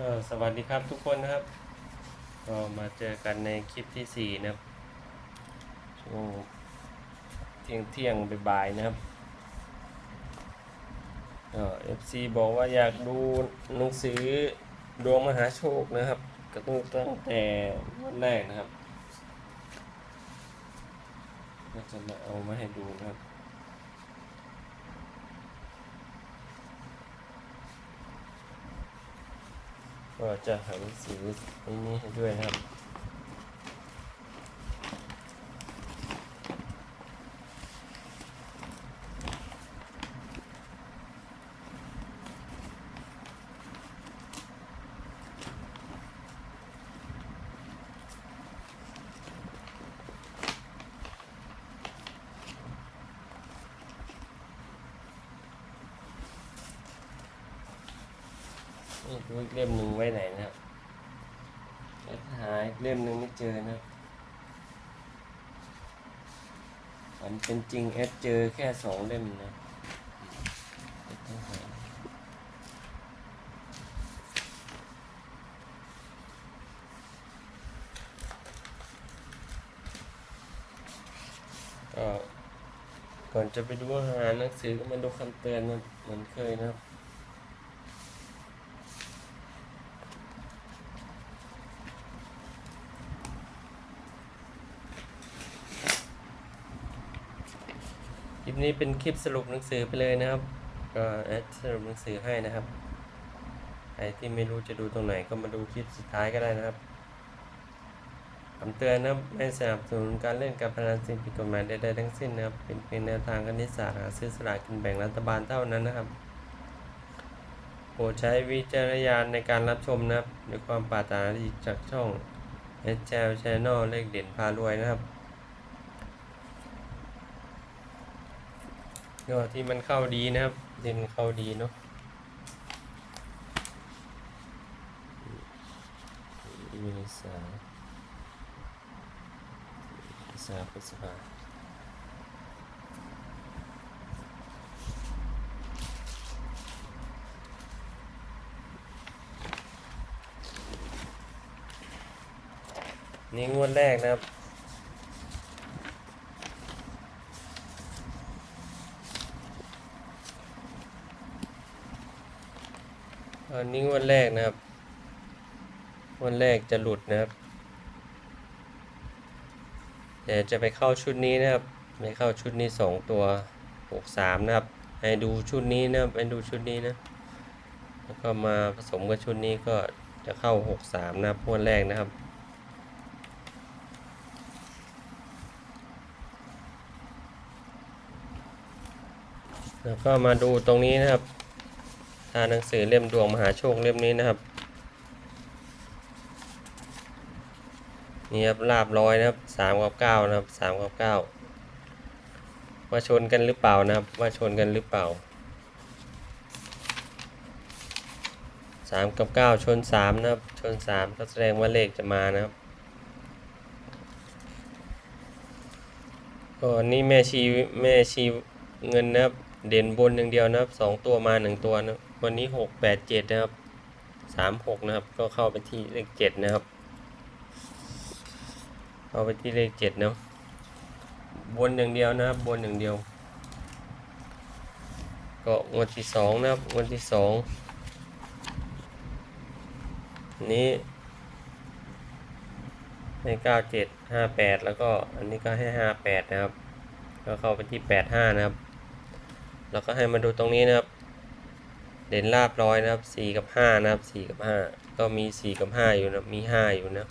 ออสวัสดีครับทุกคนนะครับ ก็มาเจอกันในคลิปที่สี่นะครับช่วงเที่ยงเที่ยงบ่ายๆนะครับเอฟซีบอกว่าอยากดูหนังสือดวงมหาโชคนะครับก็ต้องตั้งแต่วันแรกนะครับก็จะมาเอามาให้ดูนะครับ ก็จะหาหนังสือนี้ให้ด้วยนะครับ นี่ดูอีกเล่มหนึ่งไว้ไหนนะครับแอดหาอีกเล่มหนึ่งไม่เจอนะครับมันเป็นจริงแอดเจอแค่สองเล่มนะแอดต้องหาก็ก่อนจะไปดูอาหารหนังสือก็มาดูคำเตือนเหมือนเคยนะครับ นี้เป็นคลิปสรุปหนังสือไปเลยนะครับ ก็แอดสรุปหนังสือให้นะครับใครที่ไม่รู้จะดูตรงไหนก็มาดูคลิปสุดท้ายก็ได้นะครับคำเตือนนะครับไม่สนับสนุนการเล่นการพนันสิ่งผิดกฎหมายใดๆทั้งสิ้นนะครับ เป็นเพียงแนวทางคณิตศาสตร์หาซื้อสลากกินแบ่งรัฐบาลเท่านั้นนะครับโปรดใช้วิจารณญาณในการรับชมนะครับด้วยความปรารถนาดีจากช่อง h c l Channel เลขเด่นพารวยนะครับ ก็ที่มันเข้าดีนะครับที่นเข้าดีเนาะเมษาพฤษาพฤษภานี่งวดแรกนะครับ อันนี้วันแรกนะครับ วันแรกจะหลุดนะครับ แต่จะไปเข้าชุดนี้นะครับไปเข้าชุดนี้สองตัวหกสามนะครับให้ดูชุดนี้นะครับให้ดูชุดนี้นะ แล้วก็มาผสมกับชุดนี้ก็จะเข้าหกสามนะครับวันแรกนะครับแล้วก็มาดูตรงนี้นะครับ ทาหนังสือเล่มดวงมหาโชคเล่มนี้นะครับนี่ครับลาบร้อยนะครับสามกับเก้านะครับสามกับเก้าว่าชนกันหรือเปล่านะครับว่าชนกันหรือเปล่าสามกับเก้าชนสามนะครับชนสามก็แสดงว่าเลขจะมานะครับก็อันนี่แม่ชีแม่ชีเงินนะครับเด่นบนอย่างเดียวนะครับสองตัวมาหนึ่งตัวนะครับ วันนี้หกแปดเจ็ดนะครับสามหกนะครับ ก็เข้าไปที่เลขเจ็ดนะครับ เข้าไปที่เลขเจ็ดเนาะบนอย่างเดียวนะครับบนอย่างเดียว ก็งวดที่สองนะครับงวดที่สองนี้ให้เก้าเจ็ดห้าแปดแล้วก็อันนี้ก็ให้ห้าแปดนะครับ ก็เข้าไปที่แปดห้านะครับ แล้วก็ให้มาดูตรงนี้นะครับ เด่นลาบร้อยนะครับสี่กับห้านะครับสี่กับห้าก็มีสี่กับห้าอยู่นะมีห้าอยู่นะ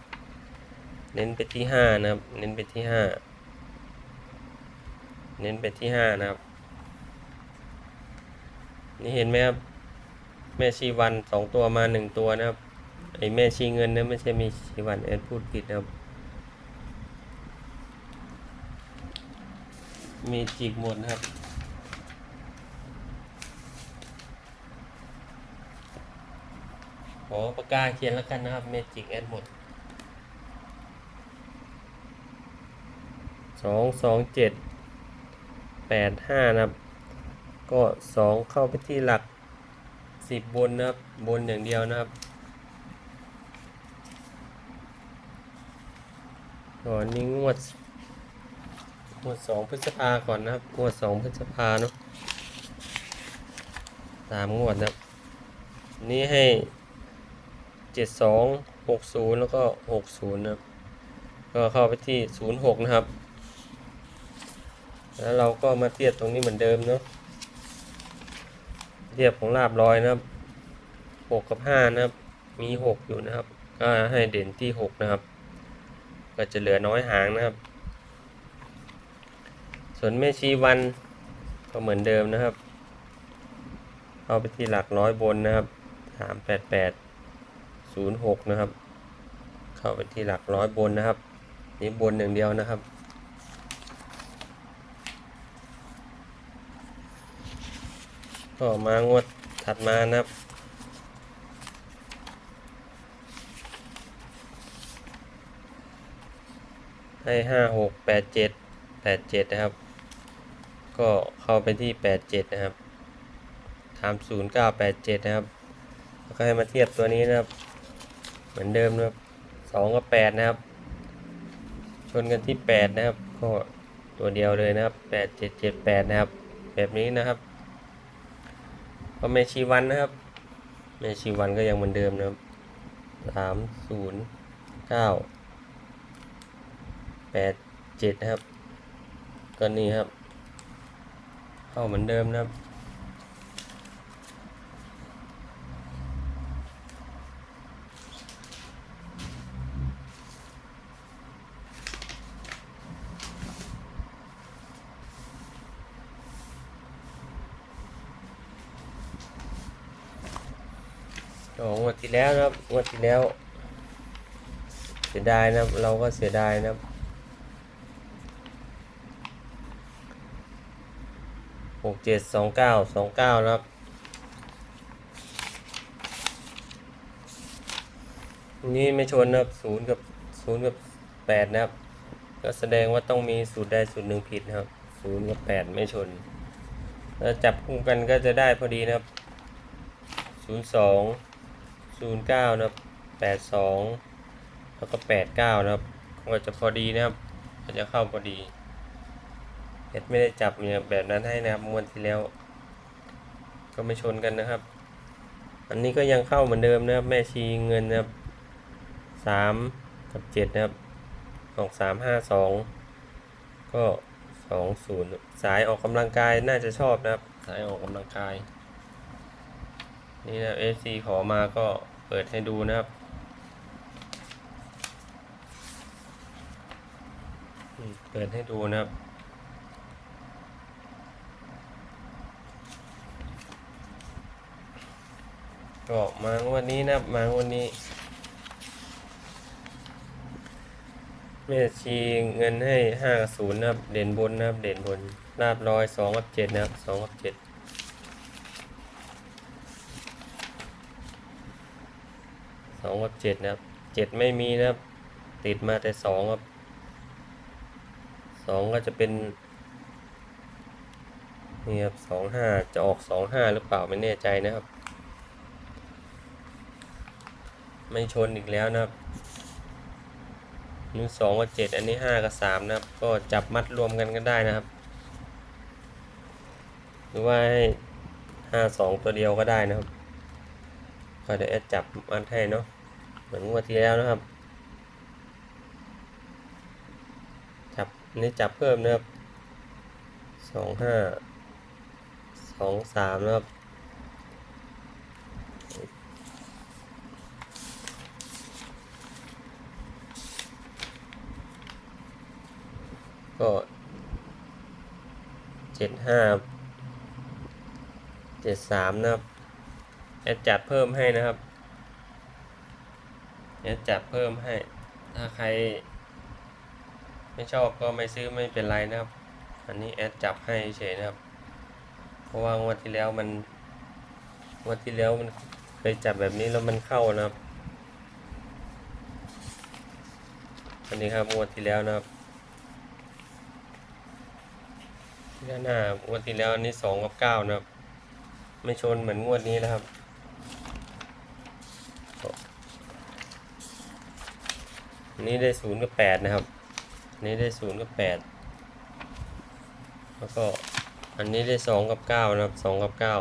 เน้นไปที่ห้านะครับ เน้นไปที่ห้าเน้นไปที่ห้านะครับ นี่เห็นไหมครับ แม่ชีวันสองตัวมาหนึ่งตัวนะครับไอแม่ชีเงินนะไม่ใช่แม่ชีวันแอนพูดผิดนะครับมีจิกหมดนะครับ ขอประกาเขียนแล้วกันนะครับ Magic Add หมดสองสองเจ็ดแปดห้านะครับ ก็สองเข้าไปที่หลักสิบบนนะครับ บนอย่างเดียวนะครับก่อนนี้งวดงวดสองพฤษภาก่อนนะครับงวดสองพฤษภาเนาะสามงวดนะครับ นี่ให้ เจ็ดสองหกศูนย์แล้วก็หกศูนย์นะครับ ก็เข้าไปที่ศูนย์หกนะครับ แล้วเราก็มาเทียบตรงนี้เหมือนเดิมเนาะเทียบของลาบร้อยนะครับหกกับห้านะครับ มีหกอยู่นะครับ ก็ให้เด่นที่หกนะครับ ก็จะเหลือน้อยหางนะครับ ส่วนแม่ชีวันก็เหมือนเดิมนะครับเข้าไปที่หลักร้อยบนนะครับส ศูนย์หกนะครับ เข้าไปที่หลักร้อยบนนะครับ นี่บนอย่างเดียวนะครับ ก็มางวดถัดมานะครับให้ห้าหกแปดเจ็ดแปดเจ็ดนะครับ ก็เข้าไปที่แปดเจ็ดนะครับทำศูนย์เก้าแปดเจ็ดนะครับ แล้วก็ให้มาเทียบตัวนี้นะครับ เหมือนเดิมนะครับสองกับแปดนะครับ ชนกันที่แปดนะครับ ก็ตัวเดียวเลยนะครับแปดเจ็ดเจ็ดแปดนะครับ แบบนี้นะครับก็เมชีวันนะครับเมชีวันก็ยังเหมือนเดิมนะครับสามศูนย์เก้าแปดเจ็ดนะครับก็นี่ครับ เข้าเหมือนเดิมนะครับ ที่แล้วนะครับงวดที่แล้ว เสียดายนะเราก็เสียดายนะหกเจ็ดสองเก้าสองเก้านะครับนี่ไม่ชนนะครับศูนย์กับศูนย์กับแปดนะครับ ก็แสดงว่าต้องมีสูตรใดสูตรหนึ่งผิดนะครับศูนย์กับแปดไม่ชนแล้วจับคู่กันก็จะได้พอดีนะครับศูนย์สอง ศูนย์เก้านะครับแปดสองแล้วก็แปดเก้านะครับก็จะพอดีนะครับก็จะเข้าพอดีเอ็ดไม่ได้จับเนี่ยแบบนั้นให้นะครับมวนที่แล้ว ก็ไม่ชนกันนะครับ อันนี้ก็ยังเข้าเหมือนเดิมนะครับ แม่ชีเงินนะครับสามกับเจ็ดนะครับสองสามห้าสองก็สองศูนย์สายออกกำลังกายน่าจะชอบนะครับ สายออกกำลังกาย นี่นะเอซีขอมาก็เปิดให้ดูนะครับ เปิดให้ดูนะครับ ก็มางวันนี้นะครับ มางวันนี้แม่ชีเงินให้ห้าศูนย์นะครับ เด่นบนนะครับ เด่นบนลาบร้อยสองกับเจ็ดนะครับสองกับเจ็ด สองกับเจ็ดนะครับเจ็ดไม่มีนะครับ ติดมาแต่สองครับสองก็จะเป็นนี่ครับสองห้าจะออกสองห้าหรือเปล่าไม่แน่ใจนะครับ ไม่ชนอีกแล้วนะครับนี่สองกับเจ็ดอันนี้ห้ากับสามนะครับ ก็จับมัดรวมกันก็ได้นะครับ หรือว่าให้ห้าสองตัวเดียวก็ได้นะครับ ก็เดี๋ยวแอดจับมัดให้เนาะเหมือนงวดที่แล้วนะครับ จับนนี้จับเพิ่มนะครับสองห้าสองสามนะครับก็เจ็ดห้าเจ็ดสามนะครับ แอดจัดเพิ่มให้นะครับแอดจัดเพิ่มให้ ถ้าใคร ไม่ชอบก็ไม่ซื้อไม่เป็นไรนะครับ อันนี้แอดจับให้เฉยนะครับ เพราะว่างวดที่แล้วมันงวดที่แล้วมันเคยจับแบบนี้แล้วมันเข้านะครับ อันนี้ครับงวดที่แล้วนะครับด้านหน้างวดที่แล้วอันนี้สองกับเก้านะครับ ไม่ชนเหมือนงวดนี้นะครับ อันนี้ได้ศูนย์กับแปดนะครับอันนี้ได้ศูนย์กับแปดแล้วก็อันนี้ได้สองกับเก้านะครับสองกับเก้า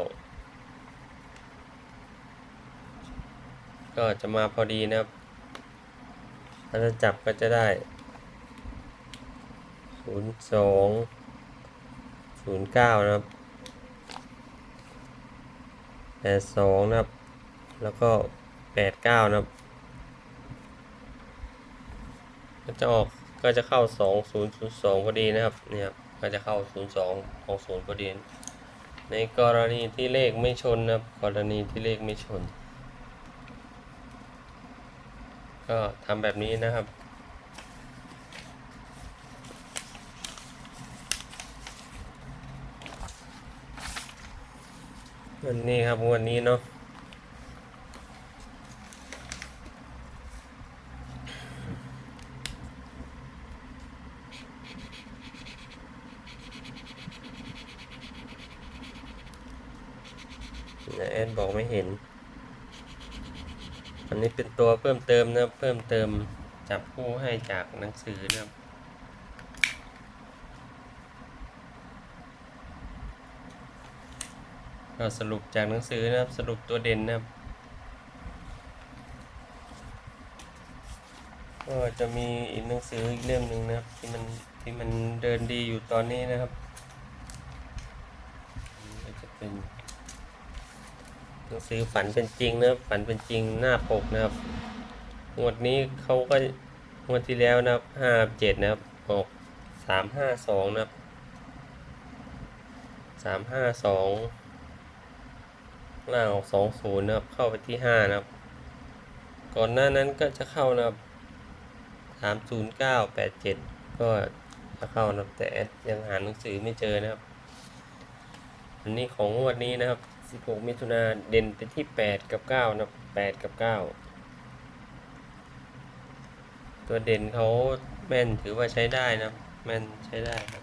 ก็จะมาพอดีนะครับ ถ้าจะจับก็จะได้ศูนย์สองศูนย์เก้านะครับแปดสองนะครับ แล้วก็แปดเก้านะครับ ก็ จะออกก็จะเข้าสองศูนย์ศูนย์สองพอดีนะครับเนี่ยครับก็จะเข้าศูนย์สองของศูนย์พอดี ในกรณีที่เลขไม่ชนนะครับกรณีที่เลขไม่ชน ก็ทำแบบนี้นะครับวันนี้ครับวันนี้เนาะ นะแอด บอกไม่เห็น อันนี้เป็นตัวเพิ่มเติมนะเพิ่มเติมจับคู่ให้จากหนังสือนะครับก็สรุปจากหนังสือนะครับสรุปตัวเด่นนะครับก็จะมีอีกหนังสืออีกเล่มหนึ่งนะครับที่มันที่มันเดินดีอยู่ตอนนี้นะครับอันนี้ก็จะเป็น ห นังสือฝันเป็นจริงนะครับฝันเป็นจริงหน้าปกนะครับงวดนี้เขาก็งวดที่แล้วนะครับห้าเจ็ดนะครับออกสามห้าสองนะครับสามห้าสองล่างออกสองศูนย์นะครับ เข้าไปที่ห้านะครับ ก่อนหน้านั้นก็จะเข้านะครับสามศูนย์เก้าแปดเจ็ดก็จะเข้านะครับแต่ยังหาหนังสือไม่เจอนะครับ อันนี้ของงวดนี้นะครับ 16มิถุนาเด่นไปที่8กับ9นะครับ8กับ9ตัวเด่นเขาแม่นถือว่าใช้ได้นะแม่นใช้ได้ครับ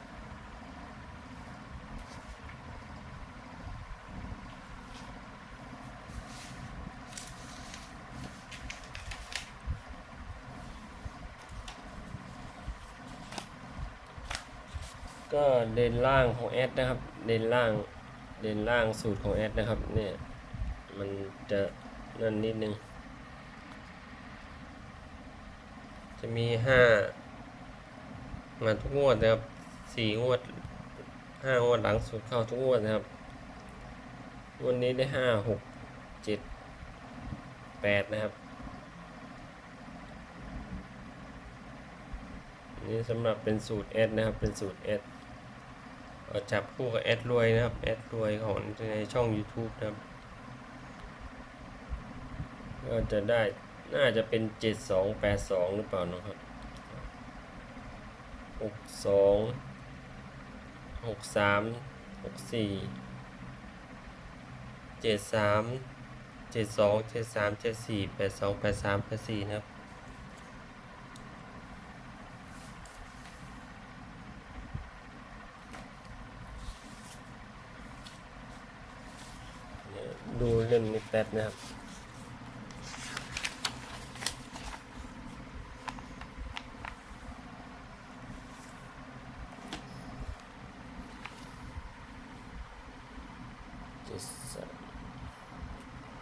ก็เด่นล่างของแอดนะครับ เด่นล่าง เด่นล่างสูตรของแอดนะครับเนี่ยมันจะนั่นนิดนึง จะมีห้ามาทุกงวดนะครับสี่งวดห้างวดหลังสุดเข้าทุกงวดนะครับวันนี้ได้ห้าหกเจ็ดแปดนะครับนี่สำหรับเป็นสูตร S นะครับ เป็นสูตร S เอา จับคู่กับแอดรวยนะครับแอดรวยของในช่อง YouTube นะครับก็จะได้น่าจะเป็น 7282 หรือเปล่านะครับ 62 63 64 73 72 73 74 82 83 84 นะครับ ดูเรื่องนี้ แป๊บนะครับเจ็ดสาม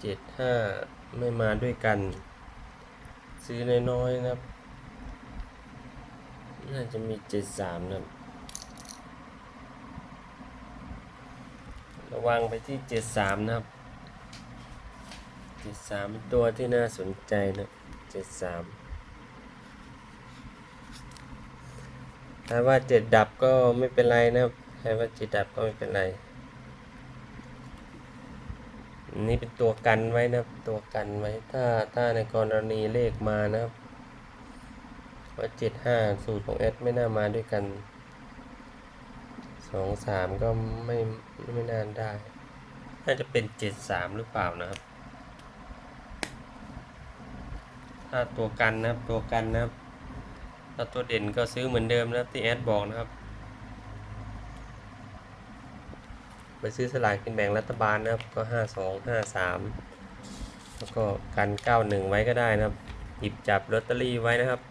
เจ็ดห้าไม่มาด้วยกัน ซื้อน้อยๆนะครับ น่าจะมีเจ็ดสามนะครับระวังไปที่เจ็ดสามนะครับ เจ็ดสามตัวที่น่าสนใจนะเจ็ดสามถ้าว่าเจ็ดดับก็ไม่เป็นไรนะครับถ้าว่าเจ็ดดับก็ไม่เป็นไร นี่เป็นตัวกันไว้นะครับ ตัวกันไว้ ถ้าถ้าในกรณีเลขมานะครับว่าเจ็ดห้าสูตรของเอสไม่น่ามาด้วยกันสองสามก็ไม่ไม่น่าได้ น่าจะเป็นเจ็ดสามหรือเปล่านะครับ ถ้าตัวกันนะครับตัวกันนะครับถ้าตัวเด่นก็ซื้อเหมือนเดิมนะครับที่แอดบอกนะครับ ไปซื้อสลากกินแบ่งรัฐบาลนะครับก็ห้าสองห้าสามแล้วก็กันเก้าหนึ่งไว้ก็ได้นะครับ หยิบจับลอตเตอรี่ไว้นะครับ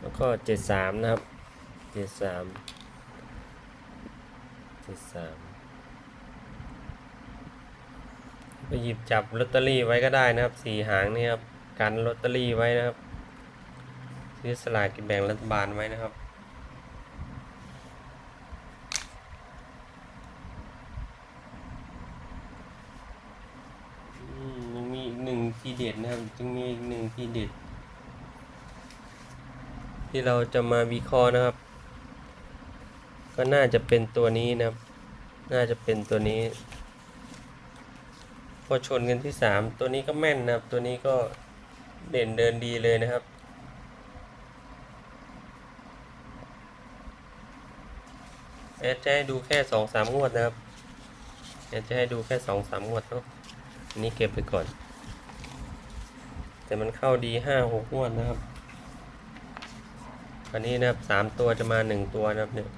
แล้วก็เจ็ดสามนะครับเจ็ดสามเจ็ดสามไปหยิบจับลอตเตอรี่ไว้ก็ได้นะครับสี่หางนี่ครับ กันลอตเตอรี่ไว้นะครับ ซื้อสลากกินแบ่งรัฐบาลไว้นะครับ ยังมีอีกหนึ่งทีเด็ดนะครับยังมีอีกหนึ่งทีเด็ด ที่เราจะมาวิเคราะห์นะครับ ก็น่าจะเป็นตัวนี้นะครับ น่าจะเป็นตัวนี้พอชนกันที่สามตัวนี้ก็แม่นนะครับ ตัวนี้ก็ เด่นเดินดีเลยนะครับ แอดจะให้ดูแค่สองสามงวดนะครับ แอดจะให้ดูแค่สองสามงวดเนาะอันนี้เก็บไปก่อน แต่มันเข้าดีห้าหกงวดนะครับอันนี้นะครับสามตัวจะมาหนึ่งตัวนะครับเนี่ย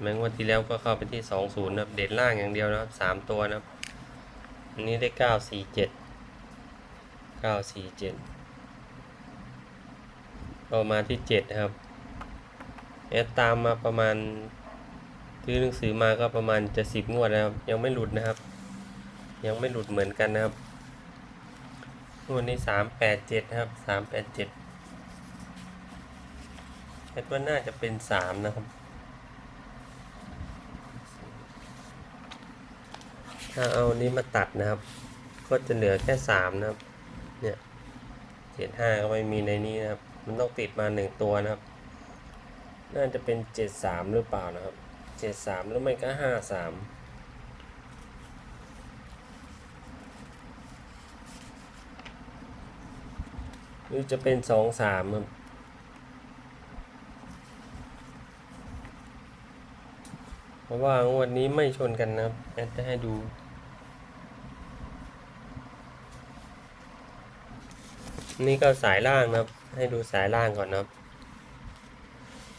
แม้งวันที่แล้วก็เข้าไปที่สองศูนย์นะครับ เด่นล่างอย่างเดียวนะครับสามตัวนะครับ อันนี้ได้เก้าสี่เจ็ดเก้าสี่เจ็ด ก็มาที่เจ็ดนะครับแอดตามมาประมาณซื้อหนังสือมาก็ประมาณจะสิบงวดนะครับ ยังไม่หลุดนะครับ ยังไม่หลุดเหมือนกันนะครับงวดนี้สามแปดเจ็ดครับสามแปดเจ็ดคิดว่าน่าจะเป็นสามนะครับถ้าเอานี้มาตัดนะครับ ก็จะเหลือแค่สามนะครับ เนี่ยเจ็ดห้าก็ไม่มีในนี้นะครับ มันต้องติดมาหนึ่งตัวนะครับ น่าจะเป็นเจ็ดสามหรือเปล่านะครับเจ็ดสามหรือไม่ก็ห้าสามหรือจะเป็นสองสามครับเพราะว่างวดนี้ไม่ชนกันนะครับแอดจะให้ดูนี่ก็สายล่างนะครับ ให้ดูสายล่างก่อนนะครับ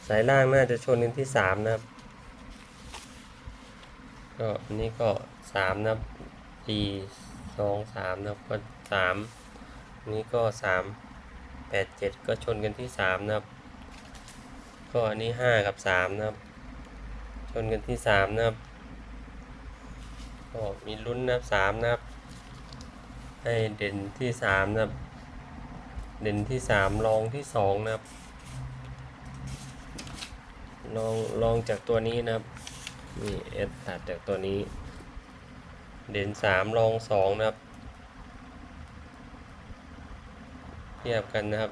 สายล่างน่าจะชนกันที่สามนะครับ ก็อันนี้ก็สามนะครับสี่สองสามนะครับก็สามอันนี้ก็สามแปดเจ็ดก็ชนกันที่สามนะครับ ก็อันนี้ห้ากับสามนะครับ ชนกันที่สามนะครับ ก็มีลุ้นนะครับสามนะครับ ให้เด่นที่สามนะครับ เด่นที่สามรองที่สองนะครับลองลองจากตัวนี้นะครับนี่เอสตัดจากตัวนี้ เด่นสามรองสองนะครับ เทียบกันนะครับ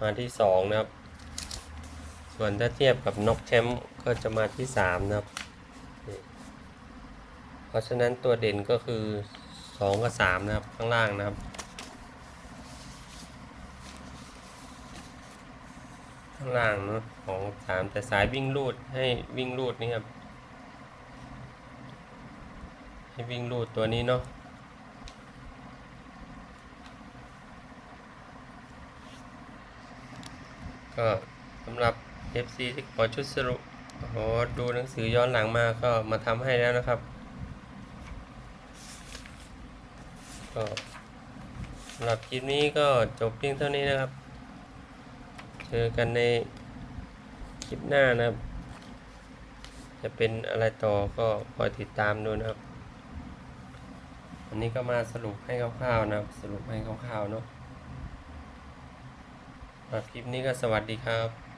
มาที่สองนะครับ ส่วนถ้าเทียบกับนกแชมป์ก็จะมาที่สามนะครับ เพราะฉะนั้นตัวเด่นก็คือสองกับสามนะครับข้างล่างนะครับ ข้างล่างเนาะของสามแต่สายวิ่งรูดให้วิ่งรูดนี่ครับ ให้วิ่งรูดตัวนี้เนาะก็สำหรับ FC ที่ขอชุดสรุปขอดูหนังสือย้อนหลังมาก็มาทำให้แล้วนะครับก็สำหรับคลิปนี้ก็จบเพียงเท่านี้นะครับ เจอกันในคลิปหน้านะครับ จะเป็นอะไรต่อก็คอยติดตามดูนะครับ อันนี้ก็มาสรุปให้คร่าวๆนะครับ สรุปให้คร่าวๆเนาะสำหรับคลิปนี้ก็สวัสดีครับ